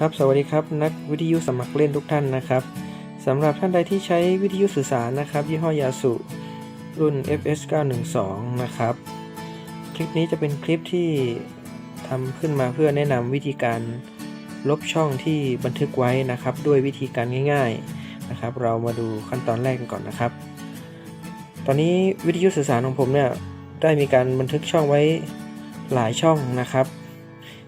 ครับสวัสดีครับ นักวิทยุสมัครเล่นทุกท่านนะครับสำหรับท่านใดที่ใช้วิทยุสื่อสารนะครับ ยี่ห้อยาสุรุ่น FS 912นะครับ คลิปนี้จะเป็นคลิปที่ทำขึ้นมาเพื่อแนะนำวิธีการลบช่องที่บันทึกไว้นะครับ ด้วยวิธีการง่าย ๆนะครับ เรามาดูขั้นตอนแรกกันก่อนนะครับ ตอนนี้วิทยุสื่อสารของผมเนี่ยได้มีการบันทึกช่องไว้หลายช่องนะครับ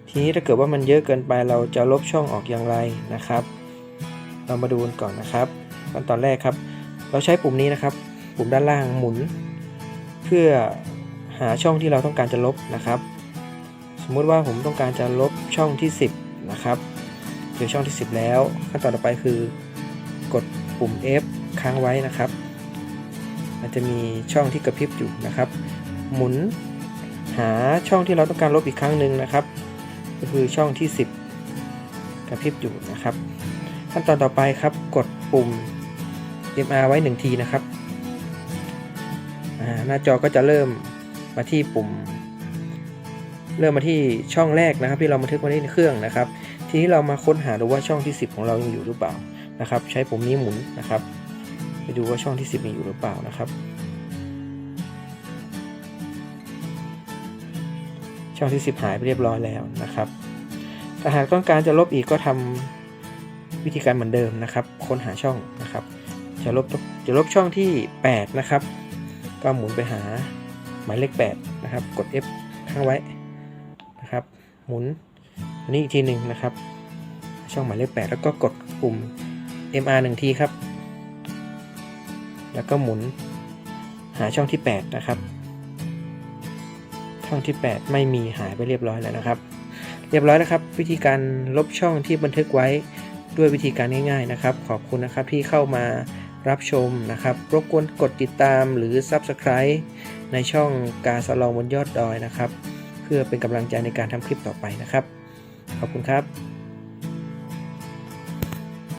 ทีนี้ถ้าเกิดว่ามันเยอะเกินไปเราจะลบช่องออกอย่างไรนะครับ เรามาดูกันก่อนนะครับขั้นตอนแรกครับ เราใช้ปุ่มนี้นะครับ ปุ่มด้านล่างหมุน เพื่อหาช่องที่เราต้องการจะลบนะครับ สมมุติว่าผมต้องการจะลบช่องที่ 10 นะครับเจอช่องที่ 10 แล้ว ขั้นตอนต่อไปคือกดปุ่ม F ค้างไว้นะครับ มันจะมีช่องที่กระพริบอยู่นะครับ หมุนหาช่องที่เราต้องการลบอีกครั้งหนึ่งนะครับ ก็คือช่องที่ 10 กระพริบอยู่นะครับ ขั้นตอนต่อไปครับกดปุ่ม MR ไว้ 1 ทีนะครับ หน้าจอก็จะเริ่มมาที่ปุ่ม เริ่มมาที่ช่องแรกนะครับ ที่เราบันทึกไว้ในเครื่องนะครับ ทีนี้เรามาค้นหาดูว่าช่องที่ 10 ของเรายังอยู่หรือเปล่านะครับ ใช้ปุ่มนี้หมุนนะครับ ไปดูว่าช่องที่ 10 มีอยู่หรือเปล่านะครับ ช่องที่ 10 หายไปเรียบร้อยแล้วนะครับถ้าหากต้องการจะลบอีกก็ทำวิธีการเหมือนเดิมนะครับ ค้นหาช่องนะครับ จะลบจะลบช่องที่ 8 นะครับ ก็หมุนไปหาหมายเลข 8 นะครับ กด F ค้างไว้นะครับ หมุนอันนี้อีกทีหนึ่งนะครับ ช่องหมายเลข 8 แล้วก็กดปุ่ม MR 1 ทีครับ แล้วก็หมุนหาช่องที่ 8 นะครับ ช่องที่ 8 ไม่มีหายไปเรียบร้อยแล้วนะครับ เรียบร้อยแล้วครับ วิธีการลบช่องที่บันทึกไว้ด้วยวิธีการง่าย ๆนะครับ ขอบคุณนะครับที่เข้ามารับชมนะครับรบกวนกดติดตามหรือ Subscribe ในช่องกาสลองบนยอดดอยนะครับ เพื่อเป็นกำลังใจในการทำคลิปต่อไปนะครับ ขอบคุณครับ